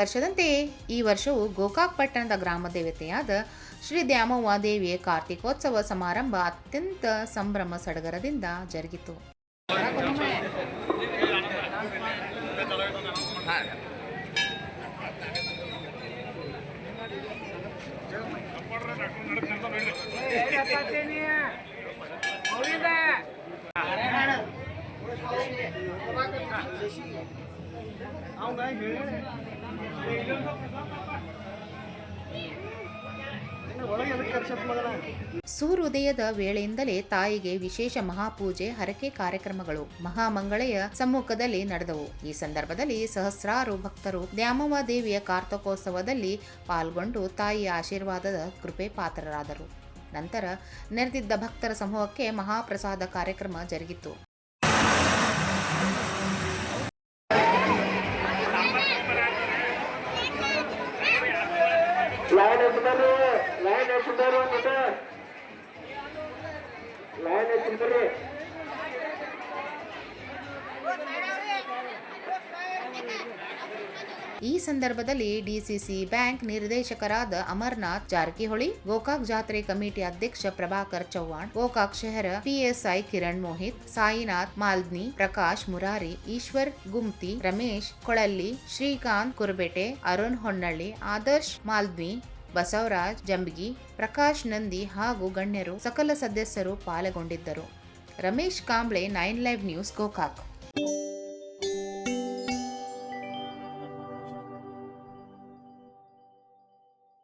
ವರ್ಷದಂತೆಯೇ ಈ ವರ್ಷವೂ ಗೋಕಾಕ್ ಪಟ್ಟಣದ ಗ್ರಾಮ ದೇವತೆಯಾದ ಶ್ರೀ ದ್ಯಾಮವ್ವ ದೇವಿಯ ಕಾರ್ತಿಕೋತ್ಸವ ಸಮಾರಂಭ ಅತ್ಯಂತ ಸಂಭ್ರಮ ಸಡಗರದಿಂದ ಜರುಗಿತು. ಸೂರ್ಯೋದಯದ ವೇಳೆಯಿಂದಲೇ ತಾಯಿಗೆ ವಿಶೇಷ ಮಹಾಪೂಜೆ, ಹರಕೆ ಕಾರ್ಯಕ್ರಮಗಳು ಮಹಾಮಂಗಳೆಯ ಸಮ್ಮುಖದಲ್ಲಿ ನಡೆದವು. ಈ ಸಂದರ್ಭದಲ್ಲಿ ಸಹಸ್ರಾರು ಭಕ್ತರು ದ್ಯಾಮವ ದೇವಿಯ ಕಾರ್ತಕೋತ್ಸವದಲ್ಲಿ ಪಾಲ್ಗೊಂಡು ತಾಯಿಯ ಆಶೀರ್ವಾದದ ಕೃಪೆ ಪಾತ್ರರಾದರು. ನಂತರ ನೆರೆದಿದ್ದ ಭಕ್ತರ ಸಮೂಹಕ್ಕೆ ಮಹಾಪ್ರಸಾದ ಕಾರ್ಯಕ್ರಮ ಜರುಗಿತು. ಲೈನ್ ಎತ್ತಿದ್ದಾರೆ ಲೈನ್ ಎತ್ತಿದ್ದಾರೆ ಈ ಸಂದರ್ಭದಲ್ಲಿ ಡಿಸಿಸಿ ಬ್ಯಾಂಕ್ ನಿರ್ದೇಶಕರಾದ ಅಮರ್ನಾಥ್ ಜಾರಕಿಹೊಳಿ, ಗೋಕಾಕ್ ಜಾತ್ರೆ ಕಮಿಟಿ ಅಧ್ಯಕ್ಷ ಪ್ರಭಾಕರ್ ಚೌಹಾಣ್ ಗೋಕಾಕ್ ಶಹರ ಪಿಎಸ್ಐ ಕಿರಣ್ ಮೋಹಿತ್, ಸಾಯಿನಾಥ್ ಮಾಲ್ದ್ನಿ, ಪ್ರಕಾಶ್ ಮುರಾರಿ, ಈಶ್ವರ್ ಗುಮ್ತಿ, ರಮೇಶ್ ಕೊಳಲ್ಲಿ, ಶ್ರೀಕಾಂತ್ ಕುರ್ಬೆಟೆ, ಅರುಣ್ ಹೊನ್ನಳ್ಳಿ, ಆದರ್ಶ್ ಮಾಲ್ದ್ನಿ, ಬಸವರಾಜ್ ಜಂಬಗಿ, ಪ್ರಕಾಶ್ ನಂದಿ ಹಾಗೂ ಗಣ್ಯರು ಸಕಲ ಸದಸ್ಯರು ಪಾಲ್ಗೊಂಡಿದ್ದರು. Ramesh Kamble, nine live news, Gokak.